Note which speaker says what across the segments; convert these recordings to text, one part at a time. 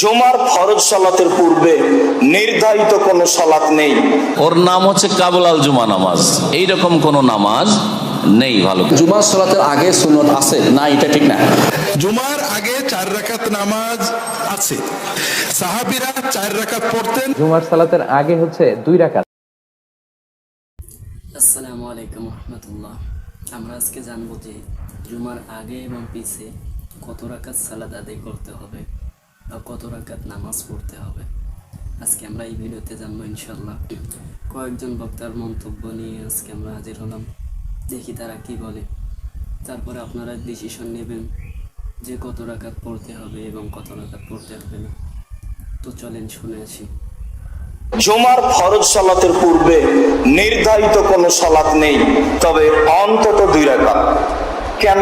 Speaker 1: জুমার ফরজ সালাতের পূর্বে নির্ধারিত কোনো সালাত নেই।
Speaker 2: ওর নাম হচ্ছে কাবুল আল জুমা নামাজ। এইরকম কোনো নামাজ নেই ভালো
Speaker 3: জুমার সালাতের আগে সুন্নত আছে? না এটা ঠিক না।
Speaker 4: জুমার আগে চার রাকাত নামাজ আছে। সাহাবিরা চার রাকাত পড়তেন।
Speaker 5: জুমার সালাতের আগে হচ্ছে দুই রাকাত।
Speaker 6: আসসালামু আলাইকুম রহমতুল্লাহ। আমরা আজকে জানব যে জুমার আগে এবং পিছে কত রাকাত সালাদ আদায় করতে হবে। কত রাকাত নামাজ পড়তে হবে। আজকে আমরা এই ভিডিওতে জানব ইনশাল্লাহ কয়েকজন বক্তার মন্তব্য নিয়ে আজকে আমরা হাজির হলাম। দেখি তারা কি বলে। তারপরে আপনারা ডিসিশন নেবেন যে কত রাকাত পড়তে হবে এবং কত রাকাত পড়তে হবে না। তো চলেন শুনে আসি।
Speaker 1: জুমার ফরজ সালাতের পূর্বে নির্ধারিত কোনো সালাত নেই, তবে অন্তত দুই রাকাত। কেন?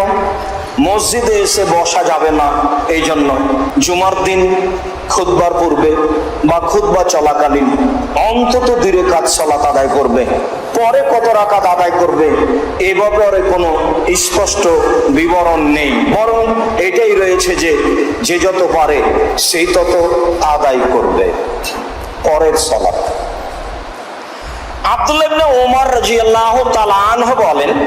Speaker 1: মসজিদে এসে বসা যাবে না। এই জন্য জুমার দিন খুদবার পূর্বে বা খুতবা চলাকালীন অন্তত দুই কাজ সালাত আদায় করবে। পরে কত রাকাত আদায় করবে, এ ব্যাপারে কোনো স্পষ্ট বিবরণ নেই। বরং এটাই রয়েছে যে যে যত পারে সেই তত আদায় করবে। পরের সালাত। আব্দুল্লাহ ইবনে ওমর রাদিয়াল্লাহু তাআলা আনহু বলেন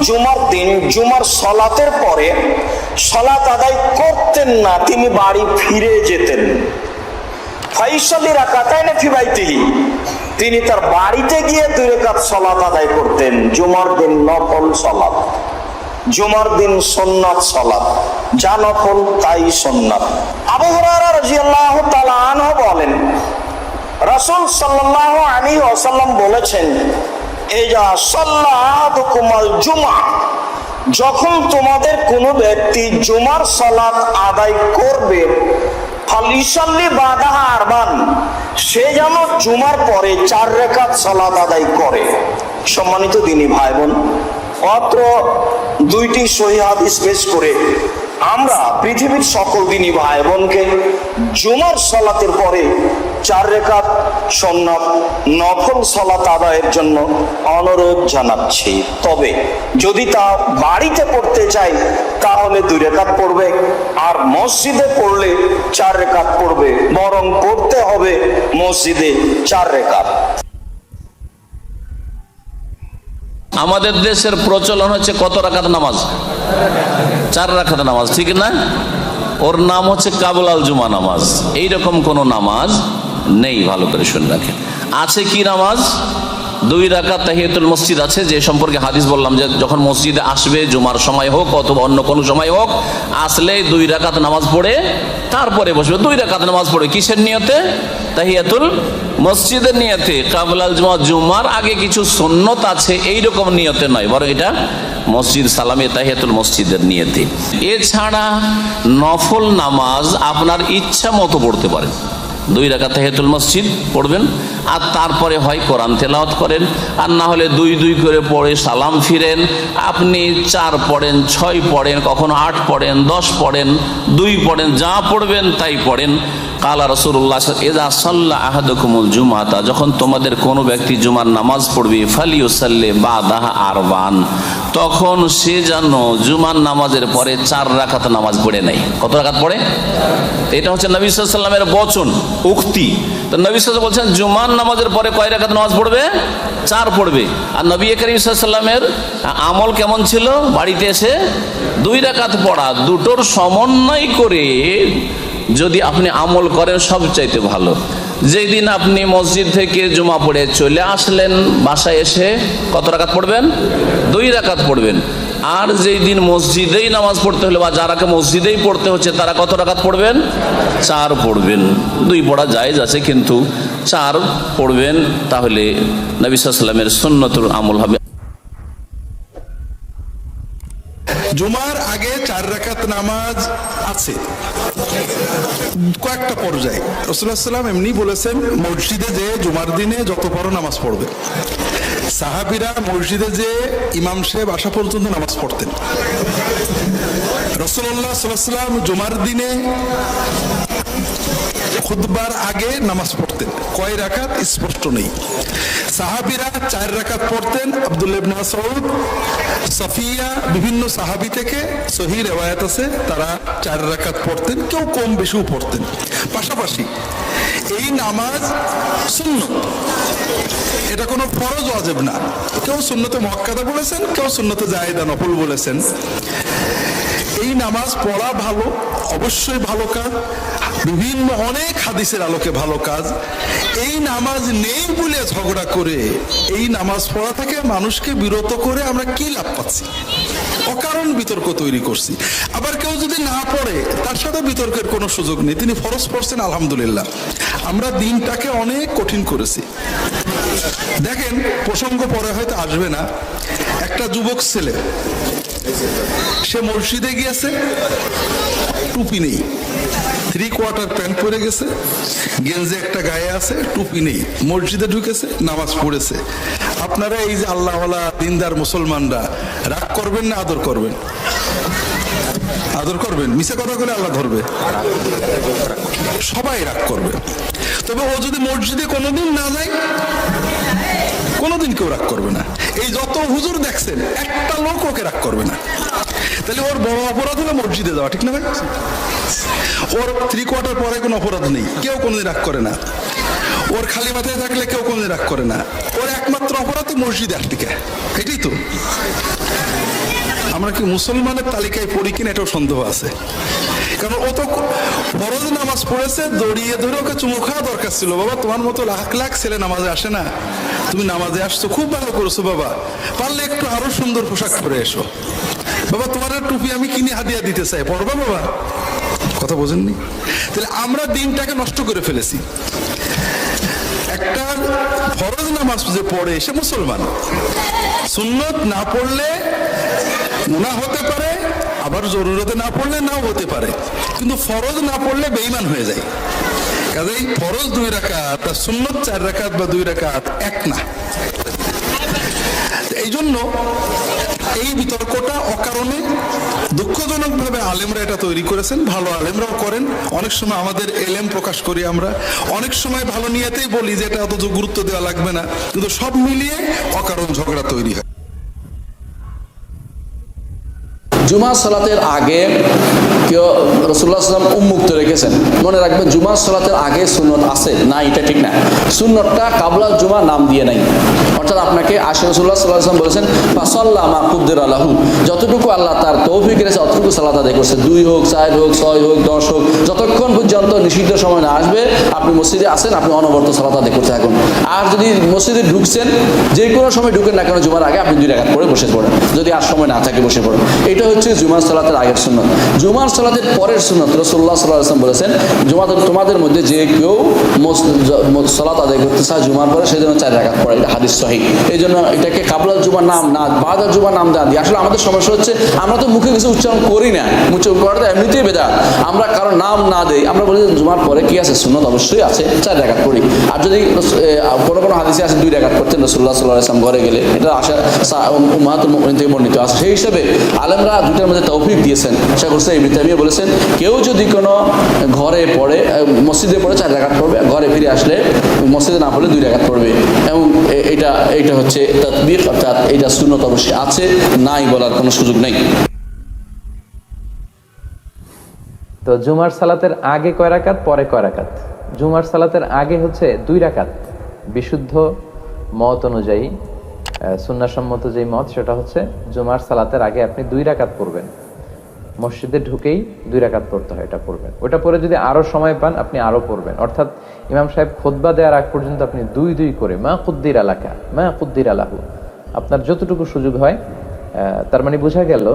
Speaker 1: জুমার দিন, জুমার সালাতের পরে সালাত আদায় করতেন না, তিনি বাড়ি ফিরে যেতেন। বাইতিহি, তিনি তার বাড়িতে গিয়ে দুই রাকাত সলাত আদায় করতেন, জুমার দিন নফল সালাত। জুমার দিন সোননাথ সালাত। যা নফল তাই সোননাথ। আবু তাআলা আনহু বলেন, রাসূল সাল্লাল্লাহু আলাইহি ওয়াসাল্লাম বলেছেন এজা সাল্লাতুকুমাল জুমা যখন তোমাদের কোনো ব্যক্তি জুমার সালাত আদায় করবে সে যেন জুমার পরে চার রেখাত সালাত আদায় করে। সম্মানিত দিনী ভাই বোন অত্র দুইটি সহি পেশ করে আমরা পৃথিবীর সকল দিনই ভাই বোনকে জুমার সলাতের পরে চার রেখাত সন্ন্যাত নফল সলাত আদায়ের জন্য অনুরোধ জানাচ্ছি। তবে যদি তা বাড়িতে পড়তে চাই, তাহলে দুই রেখাত পড়বে। আর মসজিদে পড়লে চার রেখাত পড়বে। বরং পড়তে হবে মসজিদে চার রেখাত।
Speaker 2: আমাদের দেশের প্রচলন হচ্ছে কত রাখাত নামাজ? চার রাখাত নামাজ, ঠিক না? ওর নাম হচ্ছে কাবুল আল জুমা নামাজ। এইরকম কোনো নামাজ নেই, ভালো করে শুনে রাখে আছে কি নামাজ? দুই রাকাত তাহিয়াতুল মসজিদ আছে, যে সম্পর্কে হাদিস বললাম যে যখন মসজিদে আসবে, জুমার সময় হোক অথবা অন্য কোনো সময় হোক আসলে দুই রাকাত নামাজ পড়ে, তারপরে বসবে। দুই রাকাত নামাজ পড়ে। কিসের নিয়তে? তাহিয়াতুল মসজিদের নিয়তে। কাবুলাল জুমা, জুমার আগে কিছু সন্ন্যত আছে, এইরকম নিয়তে নয়, বরং এটা মসজিদ সালামে তাহিয়াতুল মসজিদের নিয়তে। এছাড়া নফল নামাজ আপনার ইচ্ছা মতো পড়তে পারেন। দুই রাখা তেহেতুল মসজিদ পড়বেন, আর তারপরে হয় কোরআন তেলাওয়াত করেন, আর না হলে দুই দুই করে পড়ে সালাম ফিরেন। আপনি চার পড়েন, ছয় পড়েন, কখনো আট পড়েন, দশ পড়েন, দুই পড়েন, যা পড়বেন তাই পড়েন। কালা রসুল্লাহ এজা সাল্লাহ আহাদকুমুল জুমাতা যখন তোমাদের কোনো ব্যক্তি জুমার নামাজ পড়বে ফালিউ সাল্লে বা দাহা আরবান তখন সে যেন জুমার নামাজের পরে চার রাখাত নামাজ পড়ে নেয়। কত রাখাত পড়ে? এটা হচ্ছে নবী সাল্লামের বচন, উক্তি। তো নবী সাল্লাম বলছেন, জুমার নামাজের পরে কয় রাখাত নামাজ পড়বে? চার পড়বে। আর নবী করিম সাল্লামের আমল কেমন ছিল? বাড়িতে এসে দুই রাকাত পড়া, দুটোর সমন্বয় করে যদি আপনি আমল করেন সবচাইতে ভালো। যেদিন আপনি মসজিদ থেকে জমা পড়ে চলে আসলেন, বাসায় এসে কত রাকাত পড়বেন? দুই রাকাত পড়বেন। আর যেই দিন মসজিদেই নামাজ পড়তে হলে বা যারাকে মসজিদেই পড়তে হচ্ছে, তারা কত রাকাত পড়বেন? চার পড়বেন। দুই পড়া জায়েজ আছে, কিন্তু চার পড়বেন, তাহলে নবী সাল্লামের আমল হবে।
Speaker 4: জুমার আগে চার রাকাত নামাজ আছে। কয়েকটা পর্যায়ে। রসুল্লাহাম এমনি বলেছেন, মসজিদে যে জুমার দিনে যত বড় নামাজ পড়বে। সাহাবিরা মসজিদে যে ইমাম সাহেব আসা পর্যন্ত নামাজ পড়তেন। রসুল্লাহ সাল্লাম জুমার দিনে খুদবার আগে নামাজ পড়তেন। কয় রাকাত? স্পষ্ট নেই। সাহাবিরা চার রাকাত পড়তেন। আব্দুল ইবনে মাসউদ, সফিয়া, বিভিন্ন সাহাবি থেকে সহি রেওয়ায়াত আছে, তারা চার রাকাত পড়তেন। কেউ কম বেশিও পড়তেন। পাশাপাশি এই নামাজ সুন্নত। এটা কোনো ফরজ অজেব না। কেউ সুন্নতে মক্কাদা বলেছেন, কেউ সুন্নতে জায়েদা নফল বলেছেন। এই নামাজ পড়া ভালো, অবশ্যই ভালো কাজ। বিভিন্ন অনেক হাদিসের আলোকে ভালো কাজ। এই নামাজ নেই বলে ঝগড়া করে, এই নামাজ পড়া থেকে মানুষকে বিরত করে আমরা কি লাভ পাচ্ছি? অকারণ বিতর্ক তৈরি করছি। আবার কেউ যদি না পড়ে, তার সাথে বিতর্কের কোনো সুযোগ নেই। তিনি ফরজ পড়ছেন, আলহামদুলিল্লাহ। আমরা দিনটাকে অনেক কঠিন করেছি। দেখেন, প্রসঙ্গ পরে হয়তো আসবে না। একটা যুবক ছেলে, সে মসজিদে গিয়েছে, টুপি নেই। থ্রি কোয়ার্টার প্যান্ট পরে গেছে, গেঞ্জি একটা গায়ে আছে, টুপি নেই, মসজিদে ঢুকেছে, নামাজ পড়েছে। আপনারা এই যে আল্লাহওয়ালা দিনদার মুসলমানরা, রাগ করবেন না, আদর করবেন? আদর করবেন? মিশে কথা বলে আল্লাহ ধরবে। সবাই রাগ করবে। তবে ও যদি মসজিদে কোনোদিন না যায়, কোনোদিন কেউ রাগ করবে না। এই যত হুজুর দেখছেন, একটা লোক ওকে রাগ করবে না। তাহলে ওর বড় অপরাধ হলো মসজিদে যাওয়া, ঠিক না ভাই? ওর থ্রি কোয়ার্টার পরে কোনো অপরাধ নেই, কেউ কোনোদিন রাগ করে না। ওর খালি মাথায় থাকলে কেউ কোনোদিন রাগ করে না। ওর একমাত্র অপরাধ মসজিদে আসটিকে এটাই তো। আমরা কি মুসলমানের তালিকায় পড়ি কিনা এটাও সন্দেহ আছে। কারণ ও তো ফরজ নামাজ পড়েছে, দড়িয়ে ধরে ওকে চুমু খাওয়া দরকার ছিল। বাবা, তোমার মতো লাখ লাখ ছেলে নামাজে আসে না। তুমি নামাজে আসছো, খুব ভালো করেছ বাবা। পারলে একটু আরও সুন্দর পোশাক পরে এসো। বাবা, তোমার টুপি আমি কিনে হাদিয়া দিতে চাই, পড়বা বাবা। কথা বোঝেননি? তাহলে আমরা দিনটাকে নষ্ট করে ফেলেছি। একটা ফরজ নামাজ যে পড়ে, সে মুসলমান। সুন্নত না পড়লে গুনাহ হতে পারে, আবার জরুরতে না পড়লে নাও হতে পারে। কিন্তু ফরজ না পড়লে বেইমান হয়ে যায়। কাজেই ফরজ দুই রাকাত আর সুন্নত চার রাকাত বা দুই রাকাত এক না। এই জন্য এই বিতর্কটা অকারণে দুঃখজনক ভাবে আলেমরা এটা তৈরি করেছেন, ভালো আলেমরাও করেন। অনেক সময় আমাদের এলেম প্রকাশ করি আমরা। অনেক সময় ভালো নিয়েতেই বলি যে এটা অত গুরুত্ব দেওয়া লাগবে না। কিন্তু সব মিলিয়ে অকারণ ঝগড়া তৈরি হয়।
Speaker 3: জুমা সালাতের আগে কেউ রসুল্লাহ সাল্লাম উন্মুক্ত রেখেছেন। মনে রাখবেন জুমা সালাতের আগে সুন্নত আছে। না, এটা ঠিক না। সুন্নতটা কাবলা জুমা নাম দিয়ে নাই। অর্থাৎ আপনাকে আশি রসুল্লাহ সাল্লাম বলেছেন ফাসল্লাহ মাকুদ্দের আল্লাহু যতটুকু আল্লাহ তার তৌফিক রেখেছে অতটুকু সালাত আদায় করছে। দুই হোক, চার হোক, ছয় হোক, দশ হোক, যতক্ষণ পর্যন্ত নিষিদ্ধ সময় না আসবে, আপনি মসজিদে আসেন আপনি অনবরত সালাত আদায় করতে থাকুন। আর যদি মসজিদে ঢুকছেন, যে কোনো সময় ঢুকেন না কেন, জুমার আগে আপনি দুই রাখাত পরে বসে পড়েন। যদি আর সময় না থাকে বসে পড়েন। এটা হচ্ছে জুমার সালাতের আগের সুন্নত। জুমার সালাতের পরের সুন্নত রসুল্লাহ সাল্লাম বলেছেন জুমাদের তোমাদের মধ্যে যে কেউ সালাত আদায় করতে চায় জুমার পরে সেই জন্য চার রাখাত পড়ে। এটা হাদিস সহি। এই জন্য এটাকে কাবলাল জুমার নাম না বাদার জুমার নাম দেওয়া দিই আসলে আমাদের সমস্যা হচ্ছে, আমরা তো মুখে কিছু উচ্চারণ করি না। উচ্চারণ করাটা এমনিতেই বেদা আমরা কারও নাম না দেই। আমরা বলি জুমার পরে কি আছে? সুন্নত অবশ্যই আছে, চার রাখাত পড়ি। আর যদি কোনো কোনো হাদিসে আছে দুই রাখাত পড়তেন রসুল্লাহ সাল্লাহ আসলাম ঘরে গেলে, এটা আশা উমাহাতুল মুমিন থেকে বর্ণিত। আছে সেই হিসেবে আলেমরা দুইটার মধ্যে তৌফিক দিয়েছেন। শেখ হোসেন ইবনে তাইমিয়া বলেছেন, কেউ যদি কোনো ঘরে পড়ে মসজিদে পড়ে চার রাখাত পড়বে, ঘরে ফিরে আসলে মসজিদে না পড়লে দুই রাখাত পড়বে। এবং এটা এটা হচ্ছে তৎবিক অর্থাৎ এটা সুন্নত অবশ্যই আছে, নাই বলার কোনো সুযোগ নেই।
Speaker 5: তো জুমার সালাতের আগে কয় রাকাত? পরে কয় রাকাত? জুমার সালাতের আগে হচ্ছে দুই রাকাত। বিশুদ্ধ মত অনুযায়ী সুন্নাসম্মত যেই মত, সেটা হচ্ছে জুমার সালাতের আগে আপনি দুই রাকাত পড়বেন। মসজিদে ঢুকেই দুই রাকাত পড়তে হয়, এটা পড়বেন। ওটা পরে যদি আরও সময় পান, আপনি আরও পড়বেন। অর্থাৎ ইমাম সাহেব খোদবা দেওয়ার আগ পর্যন্ত আপনি দুই দুই করে, মা কুদ্দির আলাকা, মা কুদ্দির আলাহু, আপনার যতটুকু সুযোগ হয় তার মানে বোঝা গেল,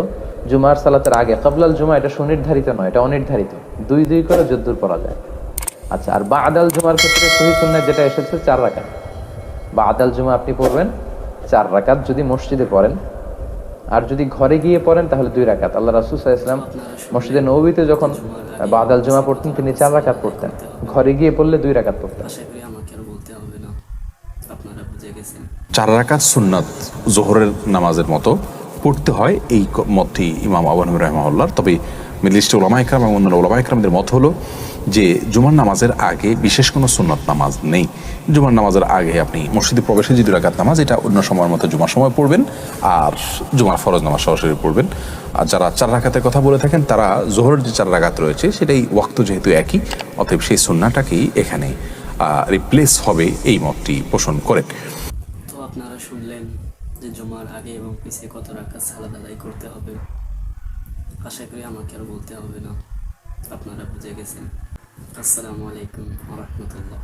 Speaker 5: জুমার সালাতের আগে কাবলাল জুমা এটা সুনির্ধারিত নয়, এটা অনির্ধারিত। দুই দুই করে যদ্দুর পড়া যায়। আচ্ছা আর বা আদাল জুমার ক্ষেত্রে সহি যেটা এসেছে, চার রাকাত। বা আদাল জুমা আপনি পড়বেন, চার রাকাত যদি মসজিদে পড়েন আর যদি ঘরে গিয়ে পড়েন তাহলে দুই রাকাত। আল্লাহ রাসুল ইসলাম মসজিদে নবীতে যখন বাদাল জমা পড়তেন তিনি চার রাকাত পড়তেন। ঘরে গিয়ে পড়লে দুই রাকাত পড়তেন।
Speaker 6: আশা করি আমাকে আর বলতে হবে না। আপনারা বুঝে গেছেন।
Speaker 7: চার রাকাত সুন্নাত জোহরের নামাজের মতো পড়তে হয় এই মধ্যেই মতটি ইমাম আবান রহমা তবে মিডল ওলামা ইকরাম এবং অন্যান্য ওলামা ইকরামদের মত হলো যে জুমার নামাজের আগে বিশেষ কোনো সুন্নত নামাজ নেই। জুমার নামাজের আগে আপনি মসজিদে প্রবেশে যে দুই নামাজ, এটা অন্য সময়ের মতো জুমার সময় পড়বেন আর জুমার ফরজ নামাজ সরাসরি পড়বেন। আর যারা চার রাকাতের কথা বলে থাকেন, তারা জোহরের যে চার রাকাত রয়েছে, সেটাই ওয়াক্ত যেহেতু একই, অতএব সেই সুন্নাটাকেই এখানে রিপ্লেস হবে এই মতটি পোষণ করেন
Speaker 6: তো আপনারা শুনলেন যে জুমার আগে এবং পিছে কত রাকাত সালাদ আদায় করতে হবে। আশা করি আমাকে আর বলতে হবে না। আপনারা বুঝে গেছেন। আসসালামু আলাইকুম রহমতুল্লাহ।